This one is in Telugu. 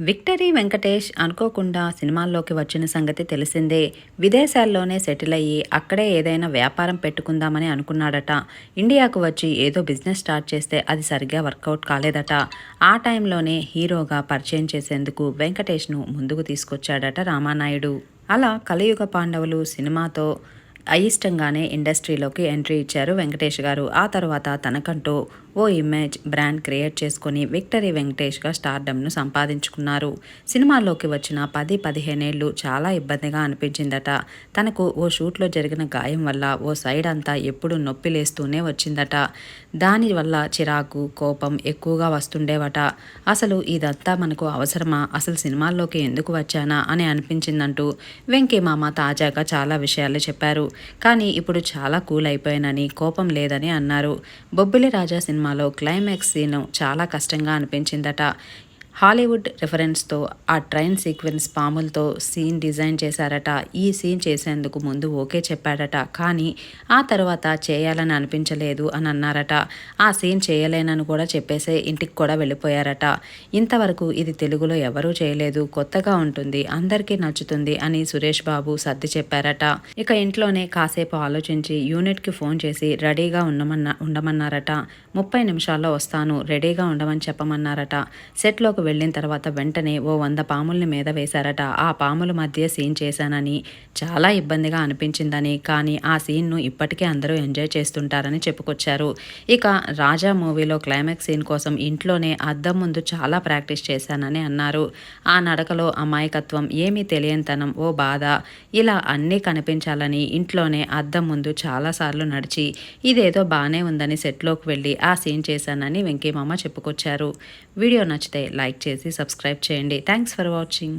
విక్టరీ వెంకటేష్ అనుకోకుండా సినిమాల్లోకి వచ్చిన సంగతి తెలిసిందే. విదేశాల్లోనే సెటిల్ అయ్యి అక్కడే ఏదైనా వ్యాపారం పెట్టుకుందామని అనుకున్నాడట. ఇండియాకు వచ్చి ఏదో బిజినెస్ స్టార్ట్ చేస్తే అది సరిగ్గా వర్కౌట్ కాలేదట. ఆ టైంలోనే హీరోగా పరిచయం చేసేందుకు వెంకటేష్ను ముందుకు తీసుకొచ్చాడట రామానాయుడు. అలా కలియుగ పాండవులు సినిమాతో అయిష్టంగానే ఇండస్ట్రీలోకి ఎంట్రీ ఇచ్చారు వెంకటేష్ గారు. ఆ తర్వాత తనకంటూ ఓ ఇమేజ్ బ్రాండ్ క్రియేట్ చేసుకుని విక్టరీ వెంకటేష్గా స్టార్డమ్ను సంపాదించుకున్నారు. సినిమాల్లోకి వచ్చిన పది పదిహేనేళ్ళు చాలా ఇబ్బందిగా అనిపించిందట. తనకు ఓ షూట్లో జరిగిన గాయం వల్ల ఓ సైడ్ అంతా ఎప్పుడు నొప్పి లేస్తూనే వచ్చిందట. దానివల్ల చిరాకు కోపం ఎక్కువగా వస్తుండేవట. అసలు ఇదంతా మనకు అవసరమా? అసలు సినిమాల్లోకి ఎందుకు వచ్చానా? అని అనిపించిందంటూ వెంకీ మామ తాజాగా చాలా విషయాలు చెప్పారు. కానీ ఇప్పుడు చాలా కూల్ అయిపోయానని కోపం లేదని అన్నారు. బొబ్బిలి రాజా సినిమాలో క్లైమాక్స్ సీన్ చాలా కష్టంగా అనిపించిందట. హాలీవుడ్ రిఫరెన్స్తో ఆ ట్రైన్ సీక్వెన్స్ పాములతో సీన్ డిజైన్ చేశారట. ఈ సీన్ చేసేందుకు ముందు ఓకే చెప్పాడట. కానీ ఆ తర్వాత చేయాలని అనిపించలేదు అని అన్నారట. ఆ సీన్ చేయలేనని కూడా చెప్పేసే ఇంటికి కూడా వెళ్ళిపోయారట. ఇంతవరకు ఇది తెలుగులో ఎవరూ చేయలేదు. కొత్తగా ఉంటుంది. అందరికీ నచ్చుతుంది అని సురేష్ బాబు సర్ది చెప్పారట. ఇక ఇంట్లోనే కాసేపు ఆలోచించి యూనిట్కి ఫోన్ చేసి రెడీగా ఉండమన్న ఉండమన్నారట. ముప్పై నిమిషాల్లో వస్తాను. రెడీగా ఉండమని చెప్పమన్నారట. సెట్లోకి వెళ్ళిన తర్వాత వెంటనే ఓ వంద పాముల్ని మీద వేశారట. ఆ పాముల మధ్య సీన్ చేశానని చాలా ఇబ్బందిగా అనిపించిందని కానీ ఆ సీన్ను ఇప్పటికే అందరూ ఎంజాయ్ చేస్తుంటారని చెప్పుకొచ్చారు. ఇక రాజా మూవీలో క్లైమాక్స్ సీన్ కోసం ఇంట్లోనే అద్దం ముందు చాలా ప్రాక్టీస్ చేశానని అన్నారు. ఆ నడకలో అమాయకత్వం ఏమీ తెలియనితనం ఓ బాధ. ఇలా అన్నీ కనిపించాలని ఇంట్లోనే అద్దం ముందు చాలాసార్లు నడిచి ఇదేదో బాగానే ఉందని సెట్లోకి వెళ్ళి ఆ సీన్ చేశానని వెంకీమామ చెప్పుకొచ్చారు. వీడియో నచ్చితే లైక్ లైక్ చేసి సబ్స్క్రైబ్ చేయండి. Thanks for watching